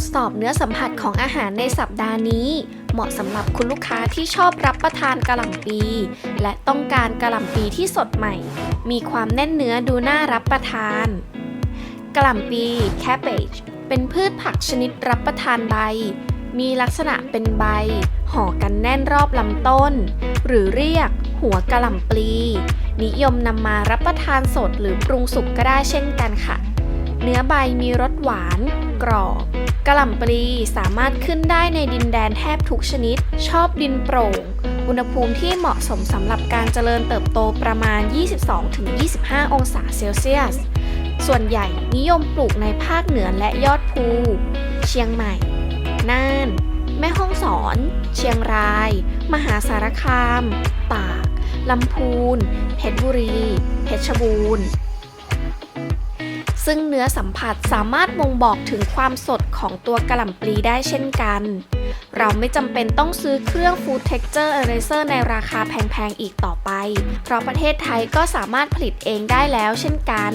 ดสอบเนื้อสัมผัสของอาหารในสัปดาห์นี้ เหมาะสำหรับคุณลูกค้าที่ชอบรับประทานกะหล่ำปี และต้องการกะหล่ำปีที่สดใหม่ มีความแน่นเนื้อดูน่ารับประทานกะหล่ำปี cabbage เป็นพืชผักชนิดรับประทานใบ มีลักษณะเป็นใบ ห่อกันแน่นรอบลำต้น หรือเรียกหัวกะหล่ำปลี นิยมนำมารับประทานสดหรือปรุงสุกก็ได้เช่นกันค่ะ เนื้อใบมีรสหวาน กรอบ กะหล่ำปลีสามารถขึ้นได้ในดินแดนแทบทุกชนิด ชอบดินโปร่ง อุณหภูมิที่เหมาะสมสำหรับการเจริญเติบโตประมาณ 22-25 องศาเซลเซียส ส่วนใหญ่นิยมปลูกในภาคเหนือและยอดภู เชียงใหม่ น่าน แม่ฮ่องสอน เชียงราย มหาสารคาม ตาก ลำพูน เพชรบุรี เพชรบูรณ์ ซึ่งเนื้อสัมผัสสามารถบ่งบอกถึงความสดของตัวกระหล่ำปลีได้เช่นกัน เราไม่จำเป็นต้องซื้อเครื่อง Food Texture Eraser ในราคาแพงๆอีกต่อไป เพราะประเทศไทยก็สามารถผลิตเองได้แล้วเช่นกัน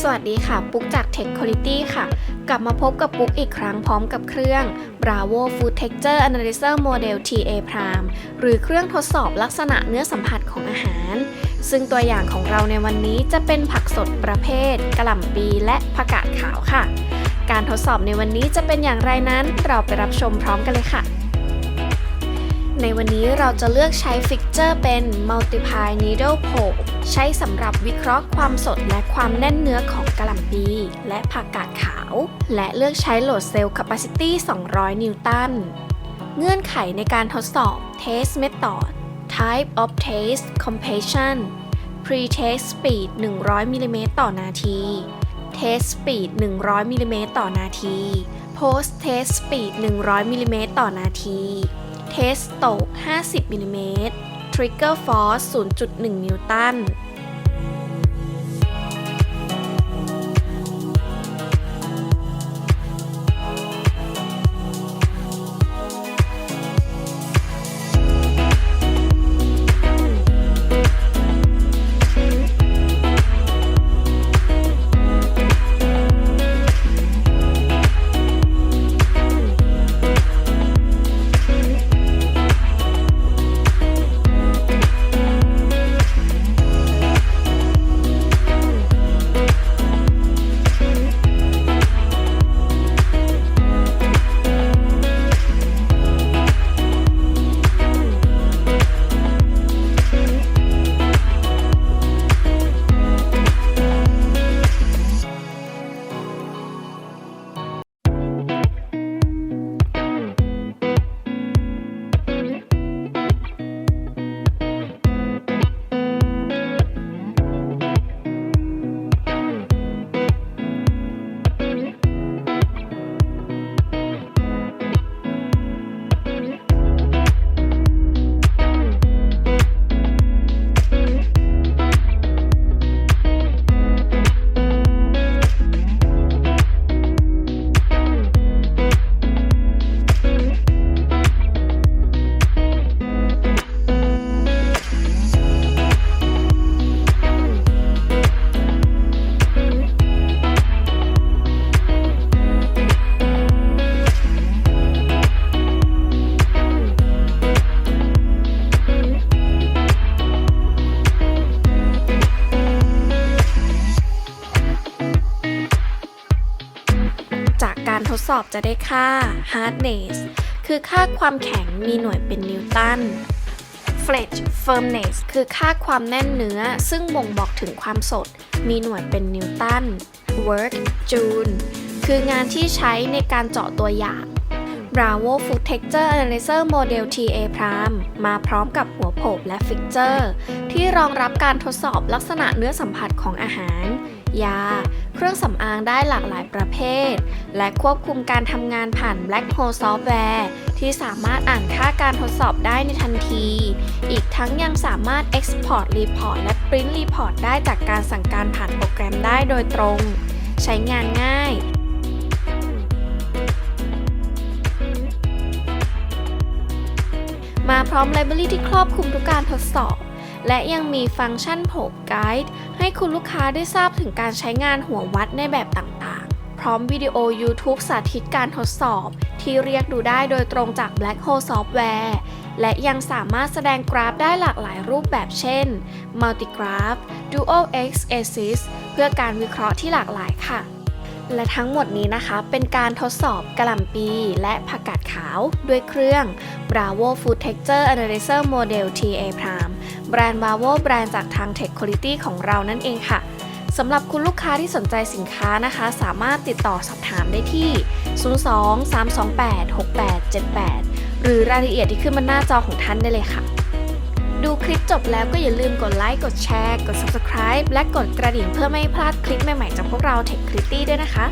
สวัสดีค่ะ ปุ๊กจาก Tech Quality ค่ะ กลับมาพบกับปุ๊กอีกครั้งพร้อมกับเครื่อง Bravo Food Texture Analyzer Model TA Prime หรือเครื่องทดสอบลักษณะเนื้อสัมผัสของอาหาร ซึ่งตัวอย่างของเราในวันนี้จะเป็นผักสดประเภทกะหล่ำปีและผักกาดขาวค่ะ การทดสอบในวันนี้จะเป็นอย่างไรนั้น เราไปรับชมพร้อมกันเลยค่ะ ในวันนี้เราจะเลือกใช้ฟิกเจอร์เป็น Multiply Needle Probe ใช้สำหรับวิเคราะห์ความสดและความแน่นเนื้อของกะหล่ำปีและผักกาดขาว และเลือกใช้โหลดเซลล์ Capacity 200 นิวตัน เงื่อนไขในการทดสอบ Test Method Type of Test Completion Pre-test speed 100มิลลิเมตรต่อนาที Test speed 100มิลลิเมตรต่อนาที Post test speed 100มิลลิเมตรต่อนาที เทสโตก 50มิลลิเมตร Trigger Force 0.1 นิวตัน ทดสอบจะได้ค่า hardness คือค่าความแข็งมีหน่วยเป็นนิวตัน Fletch firmness คือค่าความแน่นเนื้อ ซึ่งบ่งบอกถึงความสด มีหน่วยเป็นนิวตัน Work Joule คืองานที่ใช้ในการเจาะตัวอย่าง Bravo Food Texture Analyzer Model TA Prime มาพร้อมกับหัวโผบและฟิกเจอร์ ที่รองรับการทดสอบลักษณะเนื้อสัมผัสของอาหาร ยา เครื่องสำอางได้หลากหลายประเภท และควบคุมการทำงานผ่าน Black Hole Software ที่สามารถอ่านค่าการทดสอบได้ในทันที อีกทั้งยังสามารถ Export Report และ Print Report ได้จากการสั่งการผ่านโปรแกรมได้โดยตรง ใช้งานง่ายมาพร้อมไลบรารีที่ครอบคลุมทุกการทดสอบ และยังมีฟังก์ชันโผล่ไกด์ให้คุณลูกค้าได้ทราบถึงการใช้งานหัววัดในแบบต่างๆ พร้อมวิดีโอ YouTube สาธิตการทดสอบ ที่เรียกดูได้โดยตรงจาก Black Hole Software และยังสามารถแสดงกราฟได้หลากหลายรูปแบบเช่น Multigraph Dual X Axis เพื่อการวิเคราะห์ที่หลากหลายค่ะ และทั้งหมดนี้นะคะ เป็นการทดสอบกระหล่ำปี และผักกาดขาวด้วยเครื่อง Bravo Food Texture Analyzer Model TA Prime แบรนด์ Bravo แบรนด์จากทาง Tech Quality ของเรานั่นเองค่ะสำหรับคุณลูกค้าที่สนใจสินค้านะคะ สามารถติดต่อสอบถามได้ที่ 02-328-6878 หรือรายละเอียดที่ขึ้นบนหน้าจอของท่านได้เลยค่ะ ดูคลิปจบแล้วก็อย่าลืมกดไลค์ กดแชร์ กด Subscribe และกดกระดิ่งเพื่อไม่พลาดคลิปใหม่ๆจากพวกเรา Tech Quality ด้วยนะคะ